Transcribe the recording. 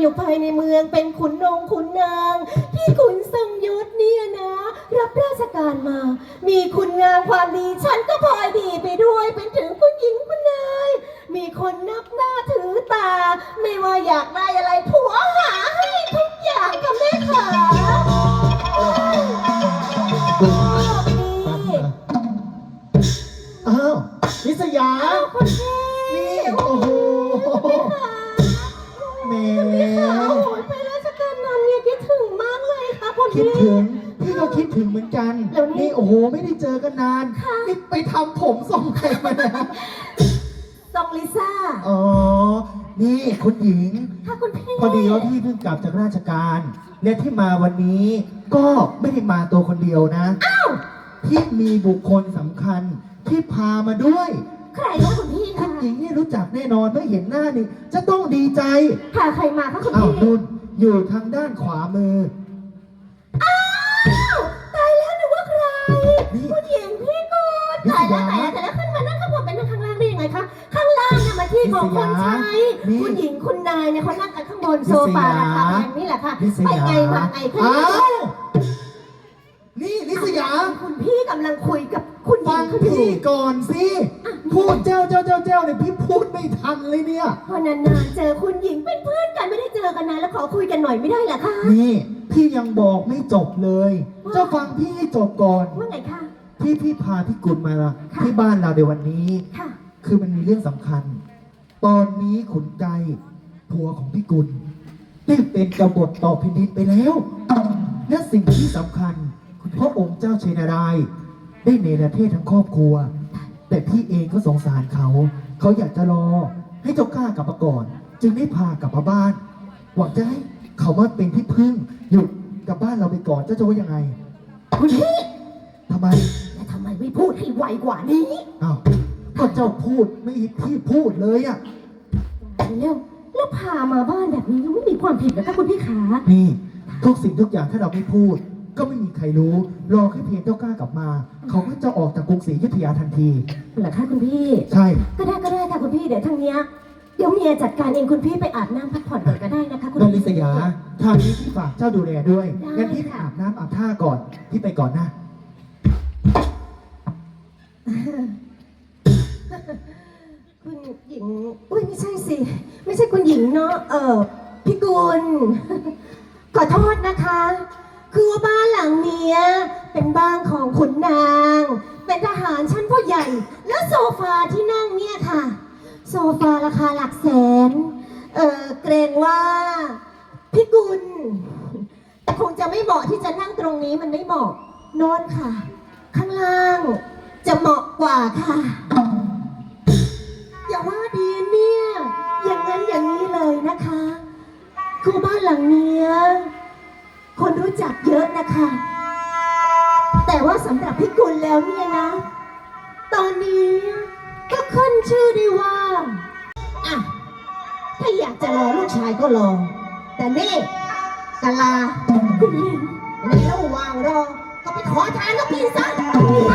อยู่ภายในเมืองเป็นขุนนงขุนนาง ที่ขุนทรงยศเนี่ยนะ รับราชการมา มีคุณงามความดี ฉันก็พลอยดีไปด้วยเป็นถึงคุณหญิงคุณนาย มีคนนับหน้าถือตา ไม่ว่าอยากได้อะไรผัวหาให้ทุกอย่างกับแม่ขาโชคดีอ้าวนิสยา อ้าวคุณ ถึง พี่ก็คิดถึงเหมือนกันเดี๋ยวนี้นี่โอ้โหไม่ได้เจอกันนานค่ะนี่ไปทำผมทรงใครมานะซองลิซ่าอ๋อ นี่คุณหญิง ค่ะคุณพี่พอดีว่าพี่เพิ่งกลับจากราชการ และที่มาวันนี้ก็ไม่ได้มาตัวคนเดียวนะ อ้าวที่มีบุคคลสำคัญที่พามาด้วย ใครคะคุณพี่คุคะณหญิงนี่รู้จักแน่นอนเมื่อเห็นหน้านี่ จะต้องดีใจ พาใครมาคะคุณอ้าวพี่ นุ่นอยู่ทางด้านขวามืออ้ ว่าใครนี่คุณหญิงพี่กูดตายแล้วตายแล้วแต่แล้วขึ้นมานั่งข้างบนเป็นนั่งข้างล่างได้ยังไงคะ ข้างล่างน่ะมาที่ของคนใช้นี่คุณหญิงคุณนายเนี่ยเขานั่งกันข้างบนโซฟาราคาแพงนี่แหละค่ะนิสไปยาไงมาไงขึ้นอ้ามาวนี่นิสยา คุณพี่กำลังคุยกับคุณหญิฟังงคุณอยู่พี่ก่อนสิ พูดเจ้าเจ้าเจ้าเจ้าเนี่ยพี่พูดไม่ทันเลยเนี่ยพอนานๆเจอคุณหญิงเป็นเพื่อนกันไม่ได้เจอกันนานแล้วขอคุยกันหน่อยไม่ได้เหรอคะ นี่ พี่ยังบอกไม่จบเลยว่าเจ้าฟังพี่ให้จบก่อน ว่าไงคะที่พี่พาพี่กุลมาค่ะที่บ้านเราในวันนี้ ค่ะ คือมันมีเรื่องสำคัญ ตอนนี้ขุนใจผัวของพี่กุลได้เป็นกบฏต่อแผ่นดินไปแล้ว และสิ่งที่สำคัญพระองค์เจ้าชัยนารายณ์ได้เนรเทศทั้งครอบครัว แต่พี่เองก็สงสารเขา เขาอยากจะรอให้เจ้ากล้ากลับมาก่อน จึงได้พากลับมาบ้าน หวังจะให้เขามาเป็นที่พึ่งหยุดกลับบ้านเราไปก่อนเจ้าจะว่ายังไงคุณพี่ทำไมแล้วทำไมไม่พูดให้ไวกว่านี้อ้าวก็เจ้าพูดไม่พี่พูดเลยอะแล้วแล้วพามาบ้านแบบนี้ยังไม่มีความผิดนะคะคุณพี่ขานี่ทุกสิ่งทุกอย่างถ้าเราไม่พูด ก็ไม่มีใครรู้รอแค่เพียงเจ้ากล้ากลับมา เขาก็จะออกจากกรุงศรีอยุธยาทันทีเหรอคะคุณพี่ ใช่ ก็ได้ก็ได้ค่ะคุณพี่เดี๋ยวทางเนี้ย เดี๋ยวเมียจัดการเองคุณพี่ไปอาบน้ำพักผ่อนก่อนก็ได้นะคะคุณดาริพี่ สยาทางนี้พี่ฝากเจ้าดูแลด้วยได้งั้นพี่ไปค่ะ อาบน้ำอาบท่าก่อน พี่ไปก่อนนะ คุณหญิง อุ้ยไม่ใช่สิ ไม่ใช่คุณหญิงเนาะ เออพี่กุล ขอโทษนะคะ คือว่าบ้านหลังเนี้ย เป็นบ้านของขุนนาง เป็นทหารชั้นผู้ใหญ่ แล้วโซฟาที่นั่งเนี่ยค่ะ โซฟาราคาหลักแสน เออเกรงว่าพี่กุลแต่คงจะไม่เหมาะที่จะนั่งตรงนี้มันไม่เหมาะนอนค่ะ ข้างล่างจะเหมาะกว่าค่ะ อย่าว่าดีเนี่ยอย่างนั้นอย่างนี้เลยนะคะคือบ้านหลังเนี้ยคนรู้จักเยอะนะคะ แต่ว่าสำหรับพี่กุลแล้วเนี่ยนะ ตอนนี้ก็ขึ้นชื่อได้ว่า ไม่อยากจะรอลูกชายก็รอ แต่นี่กะลาคุณหญิงในระหว่างรอ ก็ไปขอทานแล้วกินซะไป